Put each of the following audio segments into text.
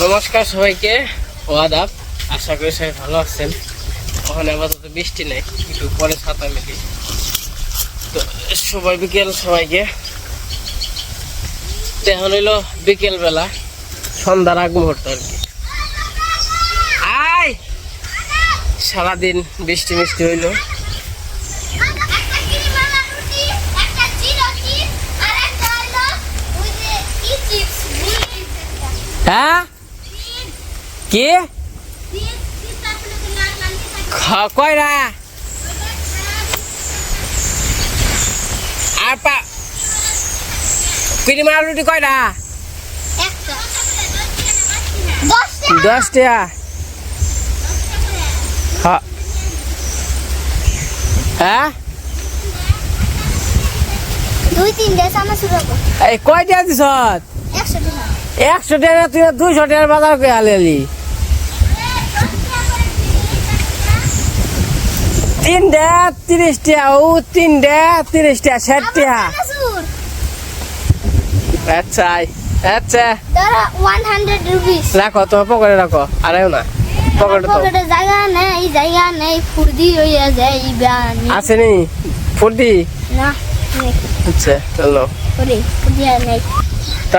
নমস্কার সবাইকে, ও আদাব। আশা করি সবাই ভালো আছেন। ওখানে আপাতত বৃষ্টি নেই, একটু পরে ছাতা মেলি। তো, সবাই বিকেল সবাইকে। এখন হইল বিকেল বেলা সন্ধ্যার আগ মুহূর্ত আর কি। সারাদিন বৃষ্টি মিষ্টি হইল। হ্যাঁ? কি? কয়রা আর পা কিনি মার রুটি কয়রা দশ টাকা হ্যাঁ? দুই তিনটে চামচ এই কয় টাকা। দিছ একশো টাকা তুই দুইশো টাকার বাজার করে আলি। তিনটা তিরিশ টাকা ও তিনটা তিরিশ টাকা ষাট টাকা আচ্ছা আচ্ছা। রাখো তোমার পকেটে রাখো। আরেও না। পকেটে পকেটে জায়গা নেই জায়গা নেই ফুর্দি হইয়া যায় আছে নি। ফুর্তি? না আচ্ছা চলো। ফুর্দি ফুর্দি আর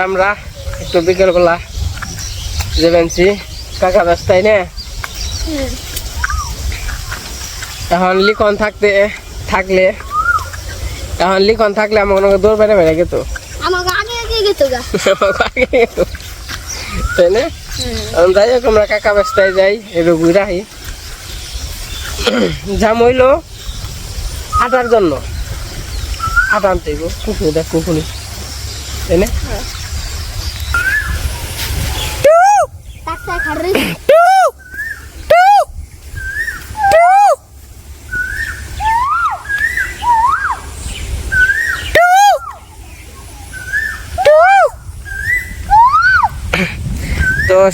আমরা একটু বিকেল বেলা যে বেঞ্চি কাকা ব্যস্তাই না। এখন লিখন থাকতে থাকলে এখন লিখন থাকলে আমার কোনো দৌড় বেড়ে বেড়ে গেত আমাকে আগে আগে গেতো গা। তাই না? যাই হোক আমরা কাকা ব্যস্তায় যাই একটু ঘুরে আহি। জাম হইল আটার জন্য। আটা আনতে কুকুর দেখ কুকুরি তাই না?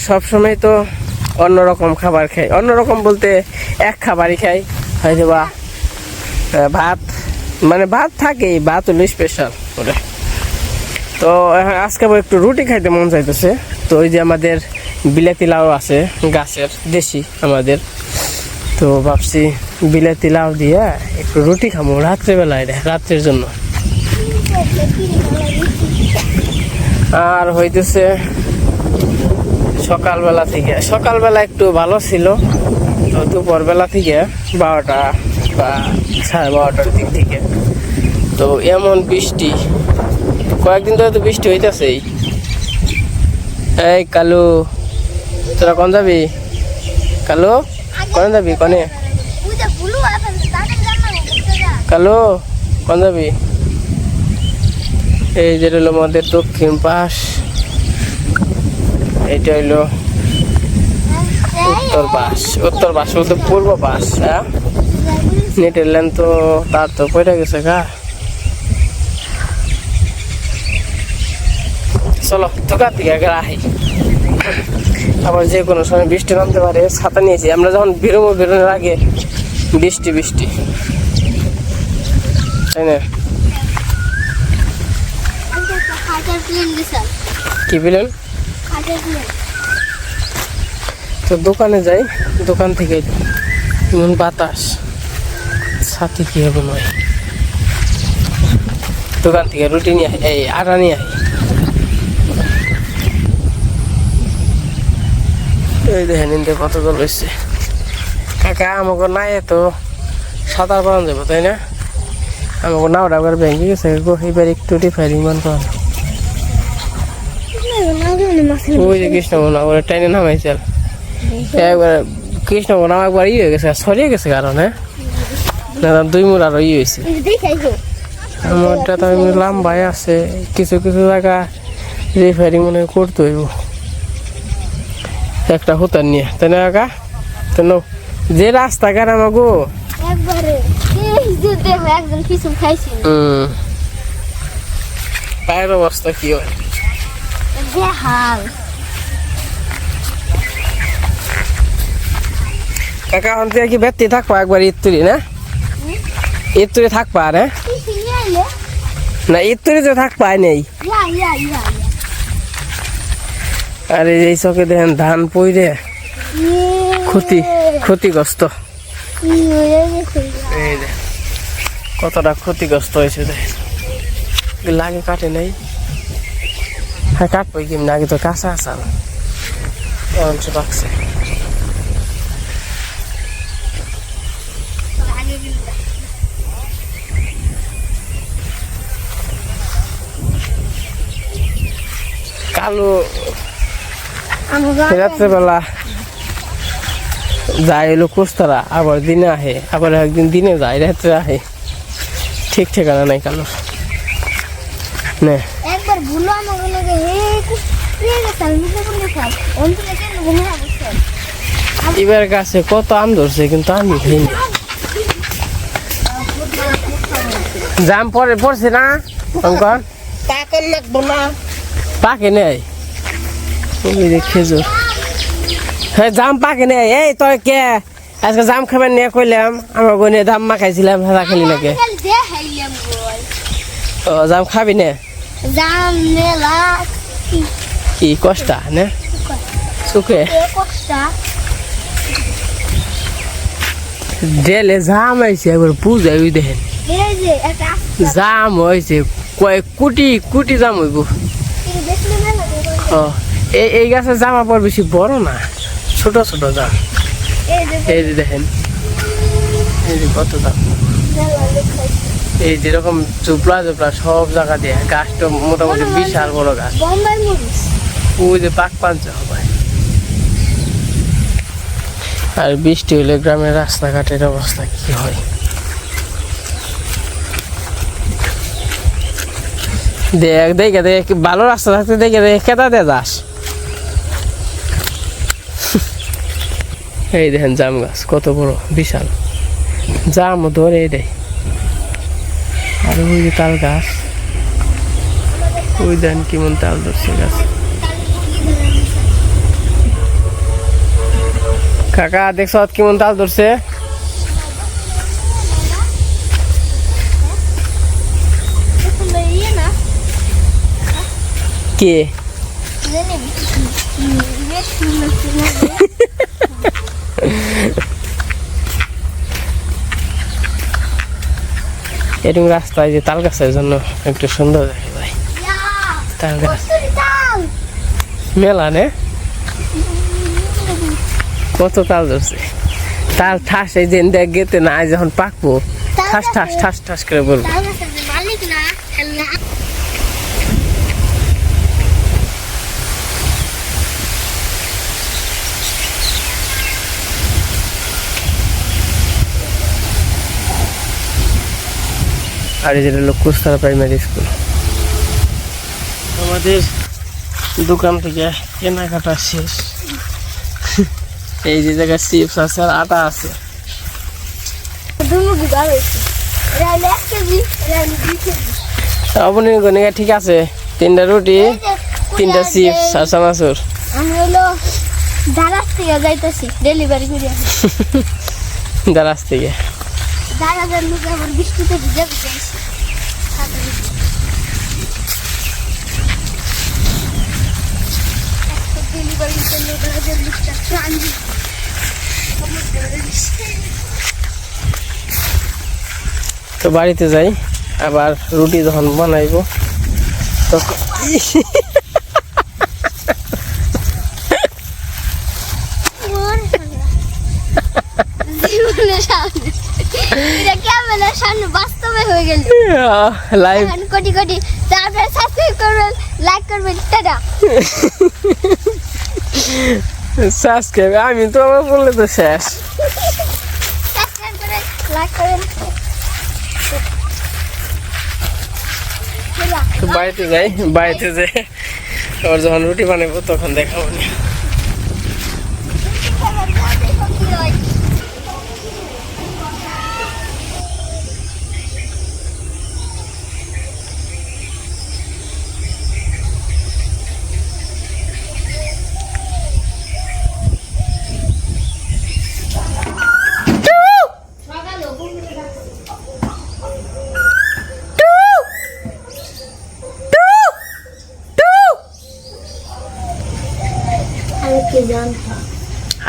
খারি তো অন্যরকম খাবার খাই। অন্যরকম বলতে এক খাবারই খাই। হয়তো বা ভাত মানে ভাত থাকেই, ভাত হলো স্পেশাল ওটা তো আজকে আবার একটু রুটি খাইতে মন চাইতেছে। তো ওই যে আমাদের বিলাতি লাউ আছে, গাছের, দেশি আমাদের। তো ভাবছি বিলাতি লাউ দিয়ে একটু রুটি খাব রাত্রেবেলায় রাত্রের জন্য। আর হইতেছে সকালবেলা থেকে। সকালবেলা একটু ভালো ছিল। তো দুপুরবেলা থেকে বারোটা বা সাড়ে বারোটার দিক থেকে। তো এমন বৃষ্টি। কয়েকদিন ধরে তো বৃষ্টি হইতেছেই। এই কালু, তোরা কোন যাবি? কালু, কোন যাবি কনে? কালু, কোন যাবি? এই যে হলো আমাদের দক্ষিণ পাশ। এটা হইল উত্তর বাস উত্তর বাস বলতে পূর্ব পাশ হ্যাঁ নেটের লেন তো তার তো পড়ে গেছে গা চলো দোকান থেকে আগে রাহি আবার যে কোনো সময় বৃষ্টি নামতে পারে ছাতা নিয়েছি আমরা যখন বেরোবো বেরোনোর আগে বৃষ্টি বৃষ্টি তাই না কি প্লেন তো দোকানে যাই, দোকান থেকে এমন বাতাস। সাথে কি হবে নয় দোকান থেকে রুটি নিয়ে এই আটা নিয়ে এই দেখেন ইন্দে কত জল হয়েছে কাকা, আমাকে নাই তো সাঁতার পালন যাব, তাই না? আমাকে নাও ডাবার ভেঙে গেছে এবার একটু রিফায়ারিং মান করানো ওই যে কৃষ্ণ ওরা টাইনে নামাইছে। একবার কৃষ্ণ নাম একবার ইয়ে হয়ে গেছে সরিয়ে গেছে কারণ না না, দুই মুড় আরও ইয়ে হয়েছে। আমারটা তো এমনি লম্বাই আছে কিছু কিছু জায়গা রিফায়ারিং মনে করতে হইব। একটা হুতার নিয়ে। তাই না কাকা? তো নাও। যে যে কিছু খাইছি। হুম। পায়ের অবস্থা কি হয়? যে হাল। কাকা তুই কি ব্যক্তি থাকবা একবার ইত্তুরি না? ইত্তুরি থাকবা আর না ইত্তুরি তো থাকবা নেই। ইয়া ইয়া ইয়া আর এই চকে দেখেন ধান পইরে। ক্ষতি ক্ষতিগ্রস্ত। গেছে এই কতটা ক্ষতিগ্রস্ত হয়েছে দেখেন। লাগে কাটে নাই। হ্যাঁ কাটবো কেমনি আগে তো কাঁচা আসাল এমন সে পাকছে কালো রাত্রেবেলা যায় এলো কোস্তারা, আবার দিনে আহে, আবার একদিন দিনে যায় রাত্রে আহে। ঠিক ঠিকানা নাই কালো নে। ভুলো আমাকে লাগে হে এবার গাছে কত আম ধরছে কিন্তু আমি খাইনি। জাম পরে পড়ছে না অঙ্কন তাকে লাগবো না পাকে নেই। ওই খেজুর। হ্যাঁ জাম পাকে নেই। এই তোর কে? আজকে জাম খাবার নিয়ে কইলাম আমার গনে দাম মাখাইছিলাম হেরা খেলি গোল ও জাম খাবি না? জাম মেলা কি কষ্টা না? সুখে? এ কষ্টা। ডেলে জাম হয়েছে একবার পূজা ওই দেখেন। জাম হয়েছে কয়েক কোটি কোটি জাম হইব। এই এই গাছের জাম আবার বেশি বড় না? ছোট ছোট জাম। এই যে দেখেন। এই যে কত জাম। এই যেরকম চুপড়া চুপড়া সব জায়গা দিয়ে গাছটা মোটামুটি বিশাল বড় গাছ। ওই যে পাক পাঞ্চা হবে। আর বৃষ্টি হলে গ্রামের রাস্তাঘাটের অবস্থা কি হয়? দেখ দেখে দেখ ভালো রাস্তা থাকতে দেখে দেখ কেটা দে যাস। এই দেখেন জাম গাছ কত বড় বিশাল। জামও ধরে এই দেয়। আর ওই যে তাল গাছ। ওই দেন কেমন তাল ধরছে গাছ। কাকা, দেখছ কেমন তাল ধরছে? কে জানি বেশ সুন্দর সুন্দর এরকম রাস্তায় যে তাল গাছের জন্য একটু সুন্দর দেখে ভাই। তাল গাছ। মেলা নে? কত তাল ধরছে। তাল ঠাস এই দিন দেখ গেতে না যখন পাকবো ঠাস ঠাস ঠাস ঠাস করে বলব। আর এই যেটা হলো প্রাইমারি স্কুল। আমাদের দোকান থেকে কেনাকাটা শেষ। এই যে জায়গায় চিপস আছে আর আটা আছে। অবনী গনিকা ঠিক আছে? তিনটা রুটি তিনটা চিপস আর চানাচুর আমি হলো দারাজ থেকে যাইতেছি ডেলিভারি করে দারাজ থেকে। দারাজের লোক আবার বৃষ্টিতে ভিজে ভিজে আসি? ডেলিভারির জন্য দারাজের লোকটা প্রাণী তো বাড়িতে যাই আবার রুটি যখন বানাইবো তখন হয়ে গেল লাইভ কোটি কোটি তারপরে সাবস্ক্রাইব করবেন লাইক করবেন টাটা। সাবস্ক্রাইব আমি তো আমার বললে তো শেষ। সাবস্ক্রাইব লাইক করেন। বাড়িতে যাই বাড়িতে যাই আবার যখন রুটি বানাবো তখন দেখাবো। নি।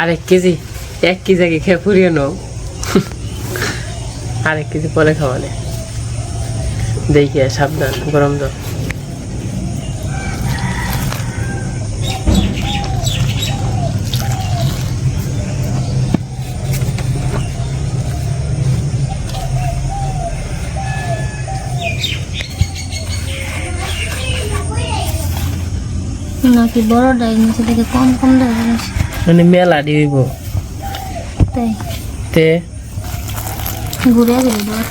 আরেক কেজি এক কেজি আগে খেয়ে পুড়িয়ে নাও। আরেক কেজি পরে খাওয়ালে। দেখি সাবধান গরম জল। নাকি বড় ডায়াগনোস থেকে কম কম ডায়াগনোস মানে মেলা দিব। তে? ঘুরে গেলে দেওয়ার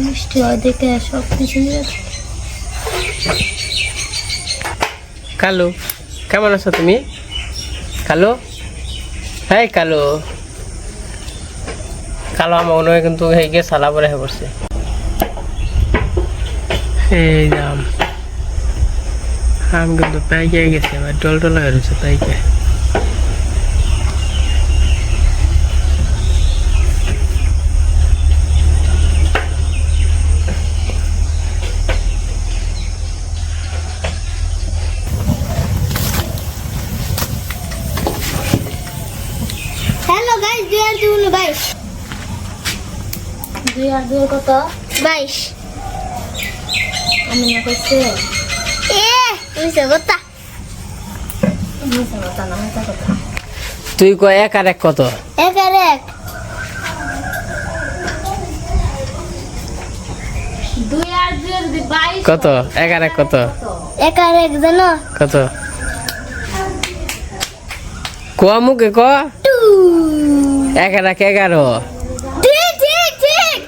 বৃষ্টি হয়, দেখে সব কিছু কালু, কেমন আছো তুমি? কালো? হ্যাঁ কালো। কালো আমার মনে হয় কিন্তু সেই গিয়ে সালা পরে হয়ে পড়ছে। এই দাম আম কিন্তু পাইকে গেছে, এবার ডল টল হয়ে রয়েছে পাইকে বাইশ দুই আর দুই কত? বাইশ। আমি না কইছে এ মিছে কথা মিছে কথা না মিছে কথা। তুই ক এক আর এক কত? এক আর এক। কত? এক আর এক কত? এক আর এক জানো? কত? ক মুখে ক এক আর এক এগারো ঠিক ঠিক ঠিক।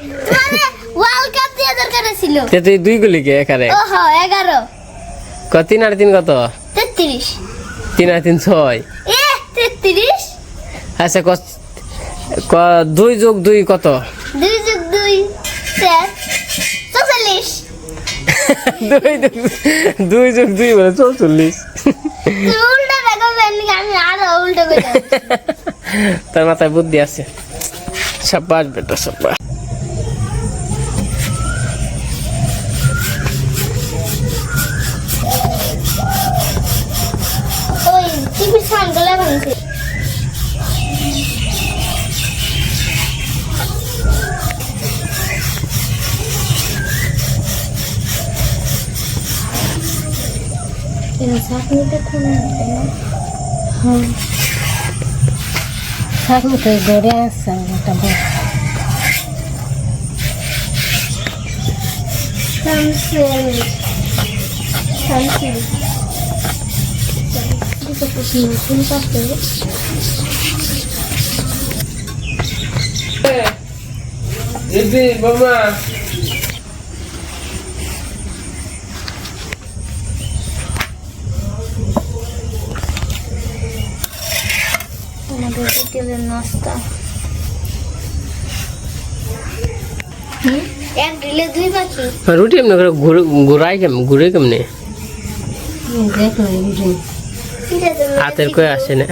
ওয়ার্ল্ড কাপ দিয়ে দরকার ছিল। তে তুই দুই গুলি কে? এক আর এক। ওহো এগারো। ক তিন আর তিন কত? তেত্রিশ। তিন আর তিন ছয়। এ তেত্রিশ? আচ্ছা ক ক দুই যোগ দুই কত? দুই যোগ দুই চার চৌচল্লিশ। দুই যোগ দুই যোগ দুই বলে চৌচল্লিশ। তুই দেখো আমি আরও উল্টো করে যাচ্ছি। তার মাথায় বুদ্ধি আছে। সাব্বাস বেটা সাব্বাস। ওই টিভির সাউন্ডগুলো ভাঙছে থাকলে ধরে আসছে একটা দিদি বাবা আমাদের নাস্তা এক ডিলে দুই পাখি রুটি এমনি করে ঘুরে ঘুরাই কেমন? ঘুরে হাতের কয়ে আসে না।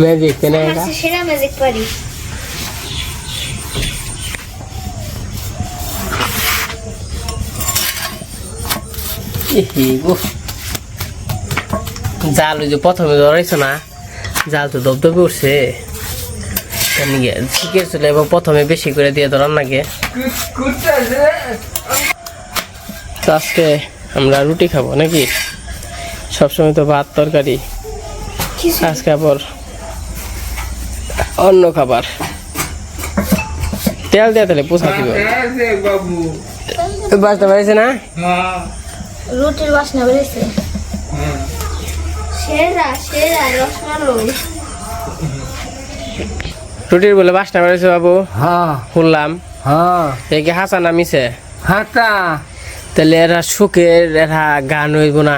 ম্যাজিক কেন সেরা ম্যাজিক পারি জাল ওই যে প্রথমে ধরাইছো না? জাল তো দবদবে উঠছে। শিখেছিল এবং প্রথমে বেশি করে দিয়ে ধরার নাকি তো আজকে আমরা রুটি খাব নাকি? সবসময় তো ভাত তরকারি। আজকে আবার অন্য খাবার। তেল দিয়ে তাহলে পোষা দিব। বাসটা বাড়িছে না? হ্যাঁ। রুটির বাসনা বেড়েছে। সেরা সেরা রসমালাই। রুটির বলে বাসটা বাড়িছে বাবু। হ্যাঁ। শুনলাম। হ্যাঁ। একে হাসা নামিছে হাতা তাহলে এরা সুখের এরা গান হইব না।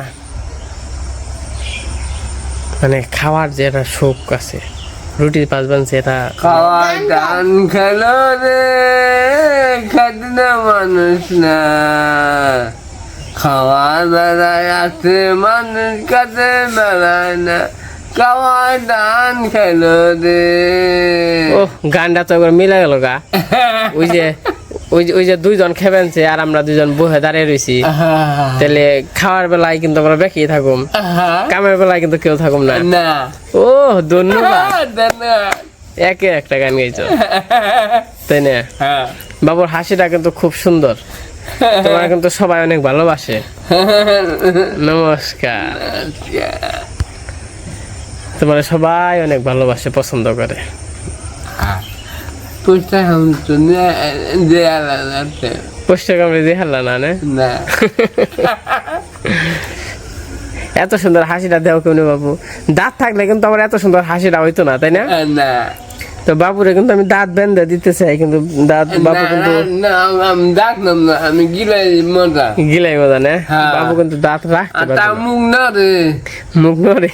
মানে খাওয়ার যে একটা সুখ আছে রুটি পাঁচ বানছে এটা খাওয়া দান খেলো রে না মানুষ না। খাওয়ার বেলায় আছে মানুষ কাছে বেড়ায় না খাওয়া দান খেলো রে ও গানটা তো একবার মিলে গেল গা। ওই যে ওই যে ওই যে দুইজন খেবেনছে আর আমরা দুইজন বহে দাঁড়িয়ে রয়েছি তাহলে খাওয়ার বেলায় কিন্তু আমরা বেঁকিয়ে থাকুম। কামের বেলায় কিন্তু কেউ থাকুম না। ও ধন্যবাদ। ধন্যবাদ। একে একটা গান গাইছো। তাই না? হ্যাঁ। বাবুর হাসিটা কিন্তু খুব সুন্দর। তোমার কিন্তু সবাই অনেক ভালোবাসে। নমস্কার। তোমার সবাই অনেক ভালোবাসে পছন্দ করে। পোস্টার কামড়ে দিয়ে না? না। এত সুন্দর হাসিটা দেও কেমনি বাবু? দাঁত থাকলে কিন্তু আমার এত সুন্দর হাসিটা হইতো না তাই না? না। তো বাবুরে কিন্তু আমি দাঁত বেঁধে দিতে চাই কিন্তু দাঁত বাবু কিন্তু না আমি ডাকলাম না আমি গিলাই মজা। গিলাই মজা না? হ্যাঁ। বাবু কিন্তু দাঁত রাখতে আর পারবে তার না। মুখ না রে? মুখ নড়ে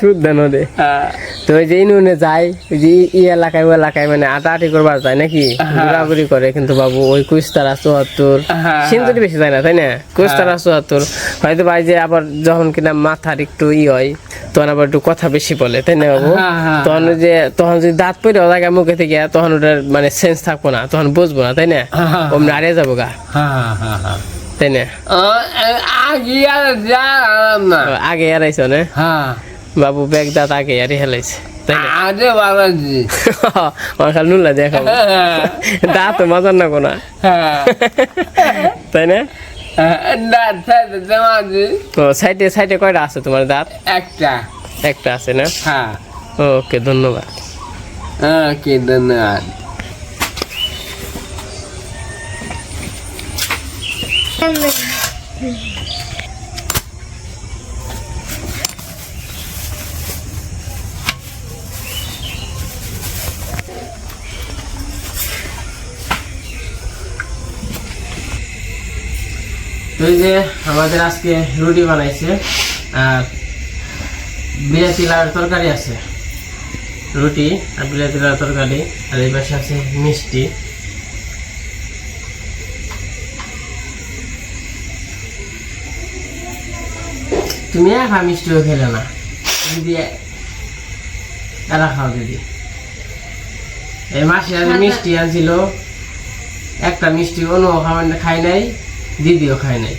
শুদ্ধ নদে তো ওই যে ইনুনে যায় ওই যে ই- এলাকায় ও এলাকায় মানে আটা আটি করবার যায় নাকি? ঘোরাঘুরি করে কিন্তু বাবু ওই কুস্তারা চুয়াত্তর। হ্যাঁ। সিন্দুরি বেশি যায় না তাই না? কুস্তারা চুয়াত্তর। হয়তো ভাই যে আবার যখন কিনা মাথার একটু ই হয় তখন আবার একটু কথা বেশি বলে তাই না বাবু? হ্যাঁ, হ্যাঁ, তখন যে তখন যদি দাঁত পড়ে থাকে মুখে থেকে তখন ওটার মানে সেন্স থাকব না তখন বুঝব না তাই না? হ্যাঁ। অমনি হারিয়ে যাব গা। তাই না? আগে যা না। হ্যাঁ। বাবু ব্যাগ দাঁত আগে এড়ে হেলাইছে আরে বাবাজি। আমার খালি নুনলা দেখাবো। দাঁত মজার না। কোনা তাই না? দাঁত সাইডে সাইডে সাইডে কয়টা আছে তোমার দাঁত? একটা। একটা আছে না? হ্যাঁ। ওকে ধন্যবাদ। হ্যাঁ কি ধন্যবাদ। তো এই যে আমাদের আজকে রুটি বানাইছে আর বিলাতি লাউয়ের তরকারি আছে। রুটি আর বিলাতি লাউয়ের তরকারি আর এই পাশে আছে মিষ্টি। তুমি একা মিষ্টিও খেলে না। দিদি এরা খাও দিদি এই মাসে মিষ্টি আনছিল একটা মিষ্টি অনু খাওয়ান খাই নাই। দিদিও খাই নাই।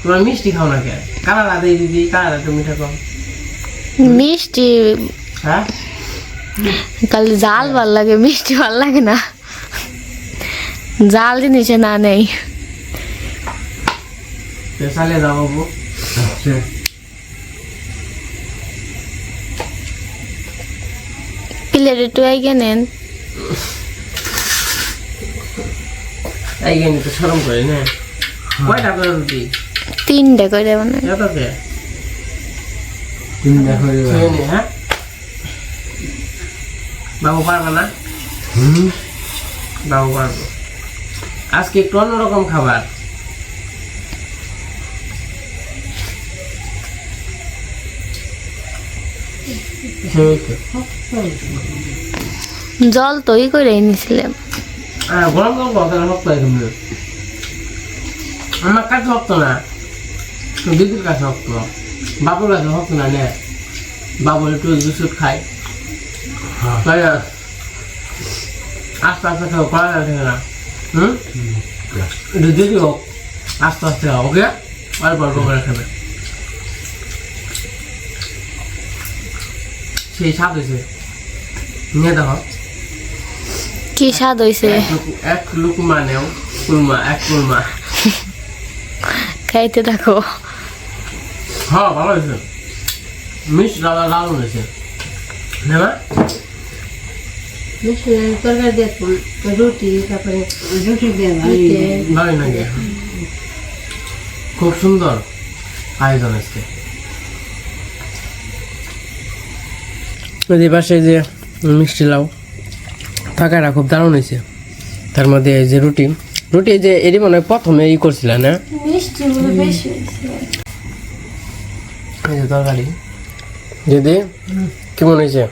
তোমার মিষ্টি খাও না কেন? কালারা দেই দিদি কালারা তুমি মিঠা কম। মিষ্টি হ্যাঁ? খালি জাল ভালো লাগে মিষ্টি ভালো লাগে না। জাল জিনিসে না নেই। চালিয়ে যাও বাবু। প্লেট একটু আগে নেন। এই গেনি তো সরম করে না। কয়টা করে রুটি তিনটে করে মানে এত কে চিন্তা করি খেয়ে হ্যাঁ বাবু পারবে না হুম বাবু পারব আজকে একটু অন্যরকম খাবার জল তৈরি করে এনেছিলাম হ্যাঁ গরম গরম কথা আমার কাছে শক্ত না। দিদির কাছে শক্ত বাবুর কাছে শক্ত না নে। বাবুর একটু জুসুট খায়। তাই না? আস্তে আস্তে খাও করা যাবে না। হুম? একটু দিদি হোক। আস্তে আস্তে খাও ওকে? অল্প অল্প করে খাবে। সেই স্বাদ হয়েছে। নিয়ে দেখো। কি স্বাদ হয়েছে? এক লুক- এক লুকমা নেও কুলমা এক কুলমা। খাইতে থাকো। হ্যাঁ ভালো হয়েছে। মিষ্টি লাল লাল হয়েছে। না তরকারি দিয়ে রুটি তারপরে রুটি দিয়ে ভালোই খুব সুন্দর আয়োজন আজকে। ওই পাশে যে মিষ্টি লাউ থাকাটা খুব দারুণ হয়েছে। তার মধ্যে এই যে রুটি রুটি যে এটি মনে হয় প্রথমে ই করছিল না? মিষ্টি গুলো বেশি এই যে তরকারি। যদি? কেমন হয়েছে?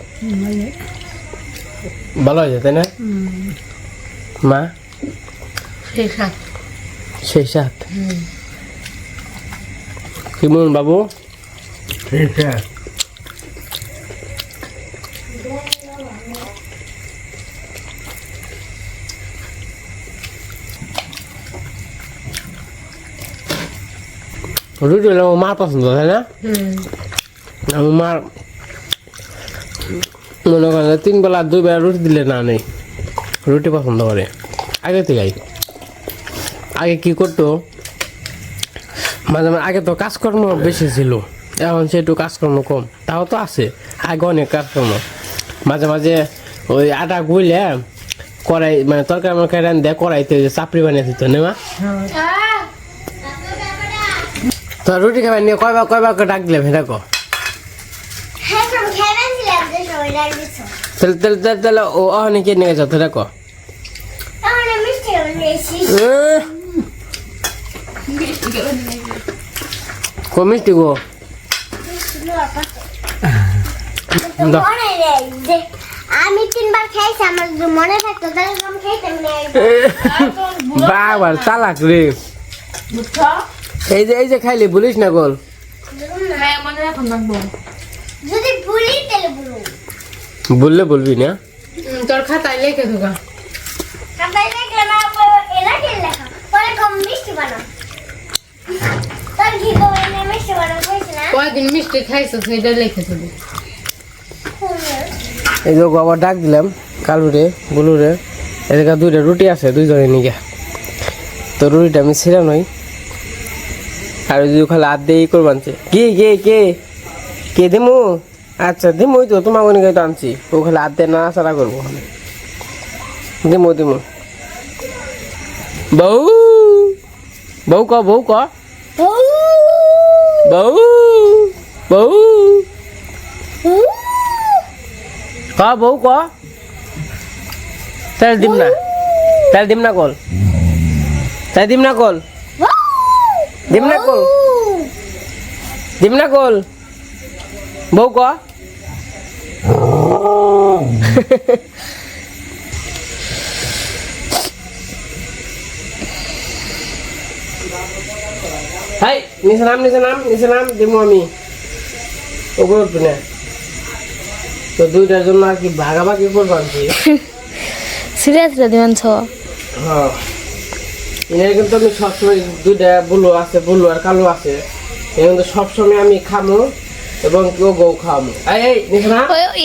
ভালো। হয়েছে তাই না? মা? সেই সেই সাত কেমন বাবু? রুটি হলে আমার মার পছন্দ তাই না আমার মার মনে করেন তিন বেলা দুই বেলা রুটি দিলে না নেই রুটি পছন্দ করে আগে থেকেই আগে কি করতো মাঝে মাঝে আগে তো কাজকর্ম বেশি ছিল এখন সেটু কাজকর্ম কম তাও তো আছে আগে অনেক কাজকর্ম মাঝে মাঝে ওই আটা গুইলে কড়াই মানে তরকারি মরকারি রান দেয় কড়াইতে চাপড়ি বানিয়ে দিত নেমা তো রুটি খাবার নিয়ে কয়বার কয়বার করে ডাক দিলে ভেটা কো হ্যাঁ তাহলে তাহলে তাহলে তাহলে ও অহনে কে নিয়ে গেছো ভেটা কো তাহলে মিষ্টি খাবার বেশি কো মিষ্টি গো? আমি তিনবার খাইছি আমার মনে থাকতো তাহলে খাইতাম না। বাবার চালাক রে। এই যে এই যে খাইলি বলিস না গোল। তাহলে বলুন বললে বলবি না। তোর খাতায় লেখে থাকা খাতায় লিখলে না এরা কে লেখা। পরে কম মিষ্টি বানাও। তোর ঘি কবে না মিষ্টি বানাও কইছি না? কয়দিন মিষ্টি খাইছো সেটা লেখে থাকবি এই যে আবার ডাক দিলাম কালুরে বুলুরে। এদিকে দুইটা রুটি আছে দুইজনে নিগে তো রুটিটা আমি ছিঁড়া নই। যে ওখানে হাত দিয়ে ই করবানছে কে কে কে? কে দিমু? আচ্ছা দিমু তো, তোমার ওখানে তো আনছি। ওখানে হাত দিয়ে নাড়াচাড়া করব। দিমু দিমু। বউ! বউ ক বউ ক? বউ! বউ! ক বউ ক? তাহলে দিম না। তাহলে দিম না কল। তাই দিম না কল। দিম না কল? দিম না কল? বউ ক? হাই নিচে নাম নিচে নাম নিচে নাম দিমু আমি। ওগুলো উঠবি না। তো দুইটার জন্য আর কি ভাগাভাগি করব আর কি। সিরিয়াস রে দিবেন ছ হ্যাঁ। এর কিন্তু আমি সবসময় দুইটা বুলো আছে বুলো আর কালো আছে। এর কিন্তু সবসময় আমি খামো এবং কেউ গৌ খাওয়াবো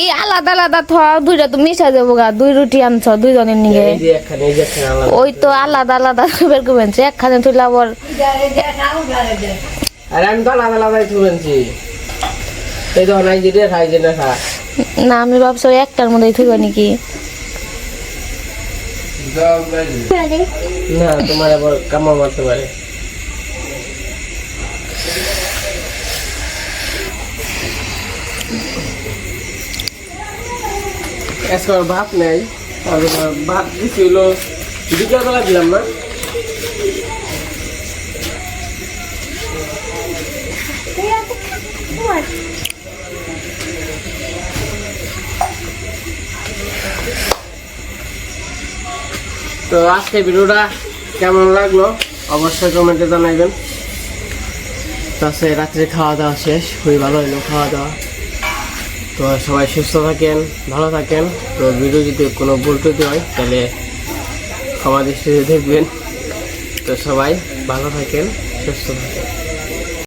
এই আলাদা আলাদা থ দুইটা তো মিশা যাব গা দুই রুটি আনছ দুইজনের নিগে। এই যে একখানে এই যে একখানে আলাদা। ওই তো আলাদা আলাদা বের করবেন একখানে তুইলে আবার আর আমি তো আলাদা আলাদাই তুলেছি এই তো নাই যে রেখা এই যে না আমি ভাবছি একটার মধ্যেই থইব নাকি? না তোমার আবার কামড় মারতে পারে। আজকে ভাত নেই। ভাত দিছিল বিকেলবেলা দিলাম না? তো আজকে ভিডিওটা কেমন লাগল? অবশ্যই কমেন্টে জানাইবেন। তাছাড়া রাত্রে খাওয়া দাওয়া শেষ, খুবই ভালো হইল খাওয়া দাওয়া। তো সবাই সুস্থ থাকেন, ভালো থাকেন। তো ভিডিও যদি কোনো ভুল ত্রুটি হয়, তাহলে ক্ষমা দৃষ্টিতে দেখবেন। তো সবাই ভালো থাকেন, সুস্থ থাকেন।